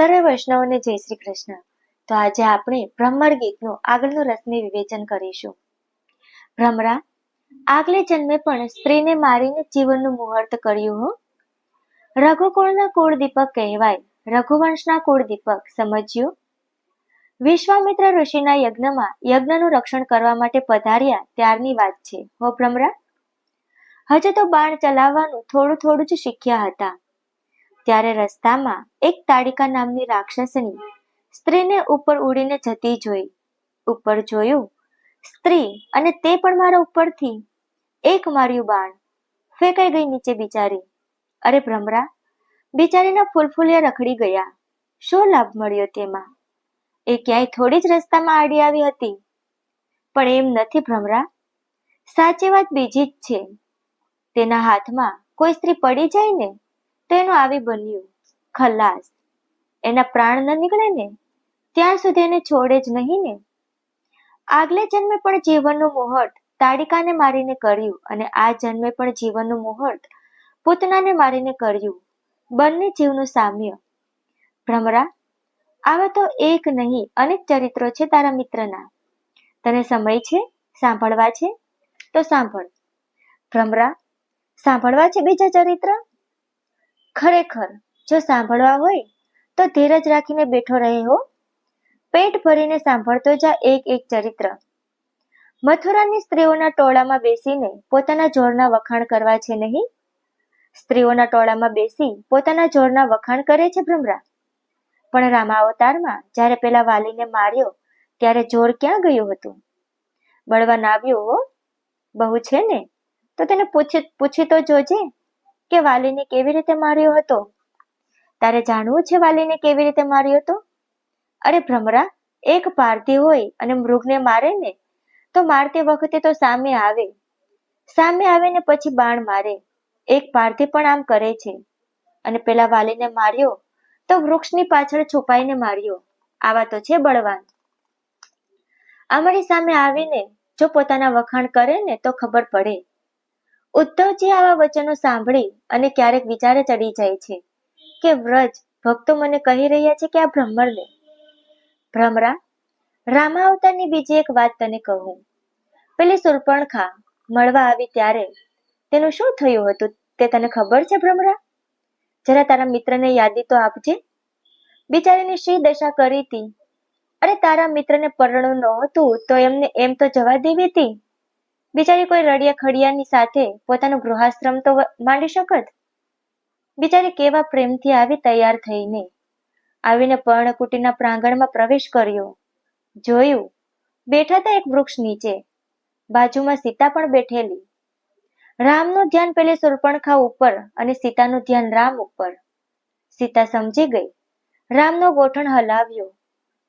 સર્વે વૈષ્ણવને જય શ્રી કૃષ્ણ. તો આજે આપણે ભ્રમર ગીતનું આગળનું રસમી વિવેચન કરીશું. ભ્રમરા, આગલે જન્મે પણ સ્ત્રીને મારીને જીવનનું મુહૂર્ત કર્યું હો. રઘુકુળના કુળ દીપક કહેવાય. રઘુવંશના કુળ દીપક, સમજ્યું? વિશ્વામિત્ર ઋષિના યજ્ઞમાં યજ્ઞનું રક્ષણ કરવા માટે પધાર્યા ત્યારની વાત છે. હો ભ્રમરા? હજુ તો બાણ ચલાવવાનું થોડું થોડું જ શીખ્યા હતા. ત્યારે રસ્તામાં એક તાડિકા નામની રાક્ષસની સ્ત્રીને ઉપર ઉડીને જતી જોઈ. ઉપર જોયું, સ્ત્રી, અને તે પણ મારા ઉપરથી. એક માર્યું બાણ. ફેંકાઈ ગઈ નીચે બિચારી. અરે ભ્રમરા, બિચારીના ફૂલફૂલિયા રખડી ગયા. શું લાભ મળ્યો તેમાં? એ ક્યાંય થોડી જ રસ્તામાં આડી આવી હતી. પણ એમ નથી ભ્રમરા. સાચી વાત બીજી જ છે. તેના હાથમાં કોઈ સ્ત્રી પડી જાય ને તેનું આવી બન્યું. ખલાસ. એના પ્રાણ ન નીકળે ને? ત્યાં સુધી એને છોડે જ નહીં ને? આગલે જન્મે પણ જીવનનું મુહૂર્ત તાડિકાને મારીને કર્યું અને આ જન્મે પણ જીવનનું મુહૂર્ત પૂતનાને મારીને કર્યું. બંને જીવનું સામ્ય. ભ્રમરા, આવા તો એક નહીં, અનેક ચરિત્રો છે તારા મિત્રના. તને સમય છે? સાંભળવા છે? તો સાંભળ. ભ્રમરા, સાંભળવા છે બીજા ચરિત્ર? ખરેખર જો સાંભળવા હોય, તો ધીરજ રાખીને બેઠો રહે હો. પેટ ભરીને સાંભળતો જા એક એક ચરિત્ર. મથુરાની સ્ત્રીઓના ટોળામાં બેસીને પોતાના જોરના વખાણ કરવા છે નહીં? સ્ત્રીઓના ટોળામાં બેસી પોતાના જોરના વખાણ કરે છે ભ્રમરા. પણ રામાવતારમાં જ્યારે પેલા વાલીને માર્યો, ત્યારે જોર ક્યાં ગયું હતું? બળવાન આવ્યો હો. બહુ છે ને? તો તેને પૂછી પૂછી તો જોજે. કે વાલીને કેવી રીતે માર્યો હતો? તારે જાણવું છે વાલીને કેવી રીતે માર્યો હતો? અરે ભ્રમરા, એક પારધી હોય અને મૃગને મારે ને, તો મારતી વખતે તો સામે આવે. સામે આવે ને પછી બાણ મારે. એક પારધી પણ આમ કરે છે. અને પેલા વાલીને માર્યો, તો વૃક્ષની પાછળ છુપાઈને માર્યો. આવા તો છે બળવાન. અમારી સામે આવીને જો પોતાના વખાણ કરે ને તો ખબર પડે. ઉદ્ધવજી આવા વચનો સાંભળી અને ક્યારેક વિચારે ચડી જાય છે કે વ્રજ, ભક્તો મને કહી રહ્યા છે કે આ ભ્રમરને ભ્રમરા રામા અવતારની બીજી એક વાત તને કહું. પેલી સુરપણખા મળવા આવી ત્યારે તેનું શું થયું હતું તે તને ખબર છે ભ્રમરા જરા તારા મિત્રને યાદી તો આપજે. બિચારીની શી દશા કરી હતી? અરે તારા મિત્રને પરણું નહોતું તો એમને એમ તો જવા દેવી હતી. બિચારી કોઈ રડિયા ખડિયાની સાથે પોતાનું ગૃહાશ્રમ તો માંડી શકત? બિચારી કેવા પ્રેમથી આવી તૈયાર થઈને આવીને પર્ણકુટીના પ્રાંગણમાં પ્રવેશ કર્યો. જોયું, બેઠા હતા એક વૃક્ષ નીચે. બાજુમાં સીતા પણ બેઠેલી. રામનું ધ્યાન પેલી સુરપણખા ઉપર અને સીતાનું ધ્યાન રામ ઉપર. સીતા સમજી ગઈ. રામનો ગોઠણ હલાવ્યો.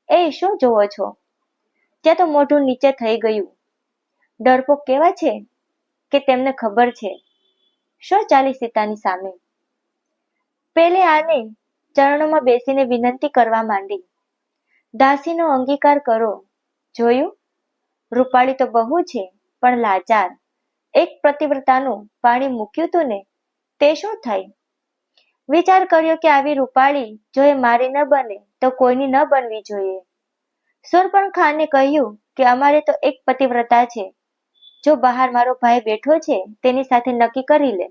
એ શું જોવો છો? ત્યાં તો મોઢું નીચે થઈ ગયું. ડરપોક કેવા છે કે તેમને ખબર છે? શું ચાલી સીતાની સામે? પેલે આને ચરણોમાં બેસીને વિનંતી કરવા માંડી. દાસીનો અંગીકાર કરો. જોયું? રૂપાળી તો બહુ છે, પણ લાચાર. એક પ્રતિવ્રતાનું પાણી મૂક્યું તું ને, તે શું થાય વિચાર કર્યો કે આવી રૂપાળી જો એ મારી ન બને, તો કોઈની ન બનવી જોઈએ. સુરપણ ખાને કહ્યું કે અમારે તો એક પતિવ્રતા છે. જો બહાર મારો ભાઈ બેઠો છે, તેની સાથે નક્કી કરી લે.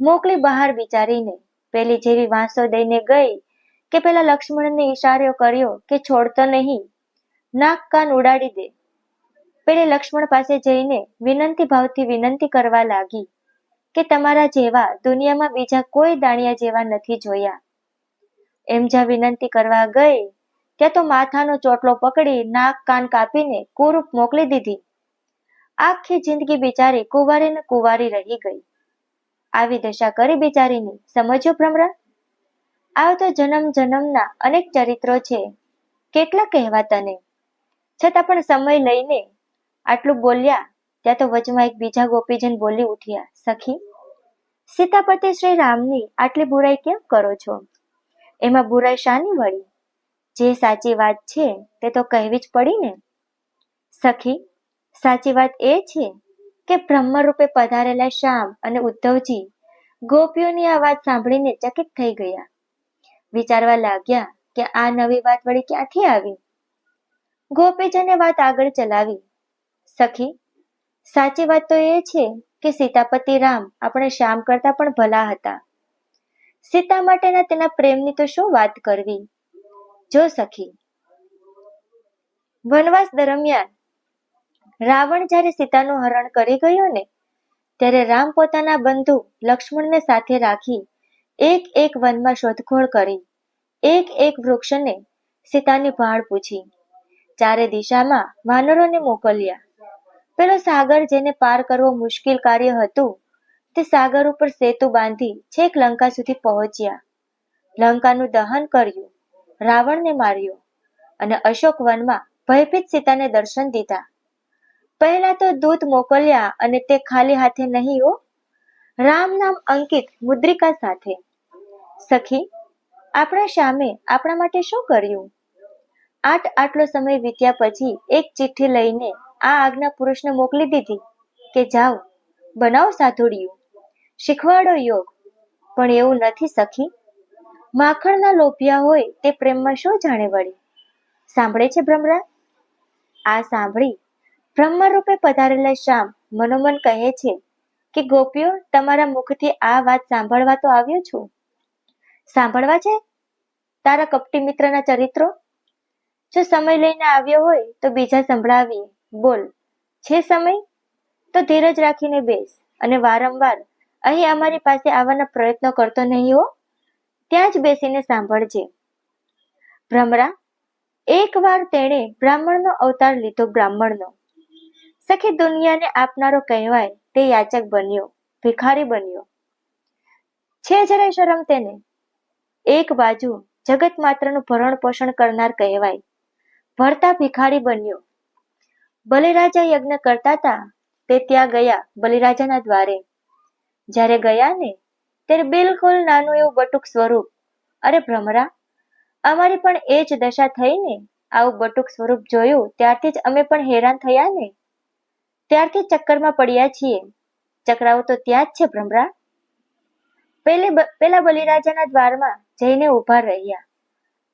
મોકલી બહાર બિચારીને. પેલી જેવી વાંસો દઈને ગઈ કે પેલા લક્ષ્મણને ઈશારો કર્યો કે છોડતો નહીં. નાક કાન ઉડાડી દે. પેલે લક્ષ્મણ પાસે જઈને વિનંતી ભાવથી વિનંતી કરવા લાગી કે તમારા જેવા દુનિયામાં બીજા કોઈ દાણિયા જેવા નથી જોયા. એમ જ્યાં વિનંતી કરવા ગઈ, ત્યાં તો માથાનો ચોટલો પકડી નાક કાન કાપીને કુરૂપ મોકલી દીધી. આખી જિંદગી બિચારી કુંવારી ને કુંવારી રહી ગઈ. આવી દશા કરી બિચારીની, સમજ્યો ભ્રમરા? આવ જન્મ જન્મના અનેક ચરિત્રો છે. કેટલા કહેવા તને છતાં પણ સમય લઈને આટલું બોલ્યા, ત્યાં તો વચમાં એક બીજા ગોપીજન બોલી ઉઠ્યા, સખી, સીતાપતિ શ્રી રામની આટલી બુરાઈ કેમ કરો છો? એમાં બુરાઈ શાની વળી જે સાચી વાત છે, તે તો કહેવી જ પડી ને. સખી સાચી વાત એ છે કે બ્રહ્મરૂપે પધારેલા શ્યામ અને ઉદ્ધવજી ગોપીઓની આ વાત સાંભળીને ચકિત થઈ ગયા. વિચારવા લાગ્યા કે આ નવી વાત વળી ક્યાંથી આવી? ગોપીજને વાત આગળ ચલાવી. સખી, સાચી વાત તો એ છે કે સીતાપતિ રામ આપણે શ્યામ કરતા પણ ભલા હતા. સીતા માટેના તેના પ્રેમની તો શું વાત કરવી? જો સખી, વનવાસ દરમિયાન રાવણ જ્યારે સીતાનું હરણ કરી ગયો ને, ત્યારે રામ પોતાના બંધુ લક્ષ્મણને સાથે રાખી એક એક વનમાં શોધખોળ કરી. એક એક વૃક્ષને સીતાની ભાળ પૂછી. ચારે દિશામાં વાનરોને મોકલ્યા. પેલો સાગર જેને પાર કરવો મુશ્કેલ કાર્ય હતું, તે સાગર ઉપર સેતુ બાંધી છેક લંકા સુધી પહોંચ્યા. લંકાનું દહન કર્યું, રાવણને માર્યો અને અશોક વનમાં ભયભીત સીતાને દર્શન દીધા. પહેલા તો દૂત મોકલ્યા અને તે ખાલી હાથે નહીં હો. રામ નામ અંકિત મુદ્રિકા સાથે. સખી, આપણા સામે આપણા માટે શું કર્યું આઠ આટલો સમય વીત્યા પછી એક ચિઠ્ઠી લઈને આ આજ્ઞા પુરુષને મોકલી દીધી કે, જાઓ, બનાવો સાધુડિયું. શીખવાડો યોગ. પણ એવું નથી સખી. માખણના લોભિયા હોય તે પ્રેમમાં શું જાણે વળી? સાંભળે છે ભ્રમરા આ સાંભળી બ્રહ્મ રૂપે પધારેલા શ્યામ મનોમન કહે છે કે, ગોપીઓ, તમારા મુખથી આ વાત સાંભળવા તો આવ્યો છું? સાંભળવા છે? તારા કપટી મિત્રના ચરિત્રો? જો સમય લઈને આવ્યો હોય તો બીજા સંભળાવીએ. બોલ, છે સમય? તો ધીરજ રાખીને બેસ અને વારંવાર અહીં અમારી પાસે આવવાના પ્રયત્નો કરતો નહીં હો. ત્યાં જ બેસીને સાંભળજે. ભ્રમરા એકવાર તેણે બ્રાહ્મણનો અવતાર લીધો, બ્રાહ્મણનો. સખી દુનિયાને આપનારો કહેવાય તે યાચક બન્યો, ભિખારી બન્યો. છે જરાય શરમ તેને. એક બાજુ જગત માત્રનું ભરણ પોષણ કરનાર કહેવાય. ભરતા ભિખારી બન્યો. બલિરાજા યજ્ઞ કરતા હતા તે ત્યાં ગયા બલિરાજાના દ્વારે. જ્યારે ગયા ને, ત્યારે બિલકુલ નાનું એવું બટુક સ્વરૂપ. અરે ભ્રમરા, અમારી પણ એ જ દશા થઈ ને? આવું બટુક સ્વરૂપ જોયું ત્યારથી જ અમે પણ હેરાન થયા ને? ત્યારથી ચક્કરમાં પડ્યા છીએ. ચક્રાઓ તો ત્યાં જ છે, ભ્રમરા. પેલે પેલા બલિરાજાના દ્વારમાં જઈને ઊભા રહ્યા.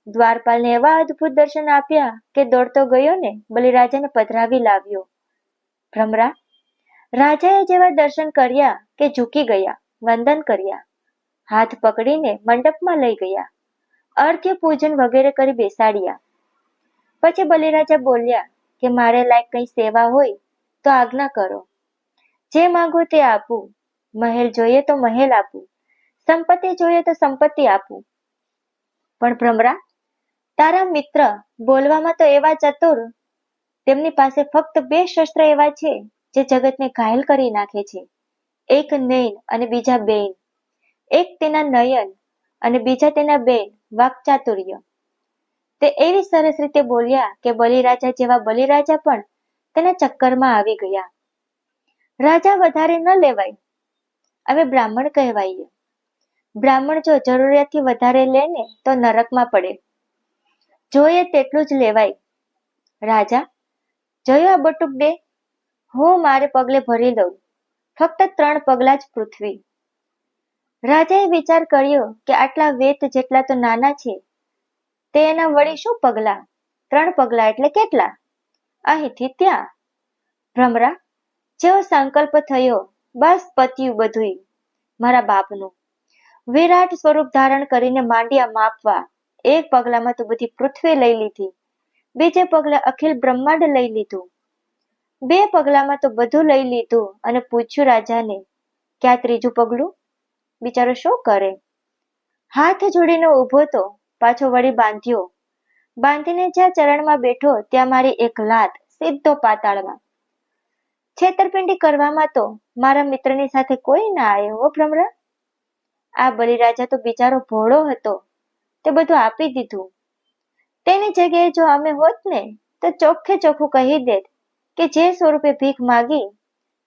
દ્વારપાલને એવા અદ્ભુત દર્શન આપ્યા કે દોડતો ગયો ને, બલિરાજાને પધરાવી લાવ્યો. ભ્રમરા, રાજાએ જેવા દર્શન કર્યા કે ઝૂકી ગયા, વંદન કર્યા. હાથ પકડીને મંડપમાં લઈ ગયા. અર્ઘ્ય પૂજન વગેરે કરી બેસાડ્યા. પછી બલિરાજા બોલ્યા કે મારે લાયક કઈ સેવા હોય તો આજ્ઞા કરો. જે માંગો તે આપું. મહેલ જોઈએ તો મહેલ આપું. સંપત્તિ જોઈએ તો સંપત્તિ આપું. પણ ભ્રમરા, તારા મિત્ર બોલવામાં તો એવા ચતુર, તેમની પાસે ફક્ત બે શસ્ત્ર એવા છે, જે જગતને ઘાયલ કરી નાખે છે. એક નૈન અને બીજા બેન એક તેના નયન અને બીજા તેના બેન વાકચાતુર્ય. તે એવી સરસ રીતે બોલ્યા કે બલિરાજા જેવા બલિરાજા પણ તેના ચક્કરમાં આવી ગયા. રાજા વધારે ન લેવાય. હવે બ્રાહ્મણ કહેવાય બ્રાહ્મણ જો જરૂરિયાતથી વધારે લે ને તો નરકમાં પડે. જોઈએ તેટલું જ લેવાય. રાજા, જોયું આ બટુક દે હું મારે પગલે ભરી દઉં ફક્ત ત્રણ પગલા જ પૃથ્વી. રાજાએ વિચાર કર્યો કે આટલા વેત જેટલા તો નાના છે. તે એના વળી શું પગલા? ત્રણ પગલા એટલે કેટલા? અહીંથી ત્યાં. ભ્રમરા, જેવો સંકલ્પ થયો, બસ પત્યું બધું મારા બાપનું. વિરાટ સ્વરૂપ ધારણ કરીને માંડ્યા માપવા. એક પગલામાં તો બધી પૃથ્વી લઈ લીધી. બીજે પગલે અખિલ બ્રહ્માંડ લઈ લીધું. બે પગલામાં તો બધું લઈ લીધું અને પૂછ્યું રાજાને, ક્યાં ત્રીજું પગલું? બિચારો શું કરે? હાથ જોડીને ઊભો તો પાછો વળી બાંધ્યો. બાંધીને જ્યાં ચરણમાં બેઠો ત્યાં મારી એક લાત સીધો પાતાળમાં. છેતરપિંડી કરવામાં તો મારા મિત્રની સાથે કોઈ ના આવ્યો હો ભ્રમરા? આ બલિરાજા તો બિચારો ભોળો હતો, તે બધું આપી દીધું. તેની જગ્યાએ જો અમે હોત ને, તો ચોખ્ખે ચોખ્ખું કહી દેત કે જે સ્વરૂપે ભીખ માગી,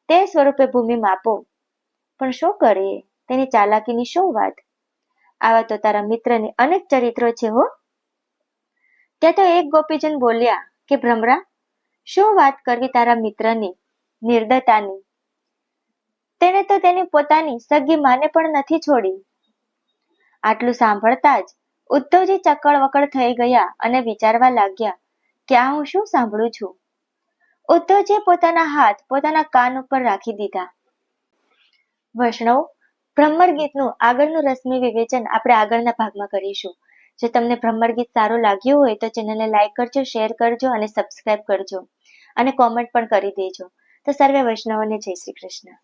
તે સ્વરૂપે ભૂમિ માપો. પણ શું કરીએ? તેની ચાલાકીની શું વાત? આવા તો તારા મિત્રની અનેક ચરિત્રો છે હો. ત્યાં તો એક ગોપીજન બોલ્યા કે, ભ્રમરા, શું વાત કરવી તારા મિત્રની, નિર્દતાની? તેને તો તેની પોતાની સગી માને પણ નથી છોડી. આટલું સાંભળતા જ ઉદ્ધવજી ચક્કળ વકળ થઈ ગયા અને વિચારવા લાગ્યા કે, આ હું શું સાંભળું છું? ઉદ્ધવજીએ પોતાના હાથ પોતાના કાન ઉપર રાખી દીધા. વૈષ્ણવ ભ્રમર ગીતનું આગળનું રસમી વિવેચન આપણે આગળના ભાગમાં કરીશું. જો તમને ભ્રમર ગીત સારું લાગ્યું હોય તો ચેનલને લાઇક કરજો, શેર કરજો અને સબસ્ક્રાઇબ કરજો. અને કોમેન્ટ પણ કરી દેજો. તો સર્વે વૈષ્ણવોને જય શ્રી કૃષ્ણ.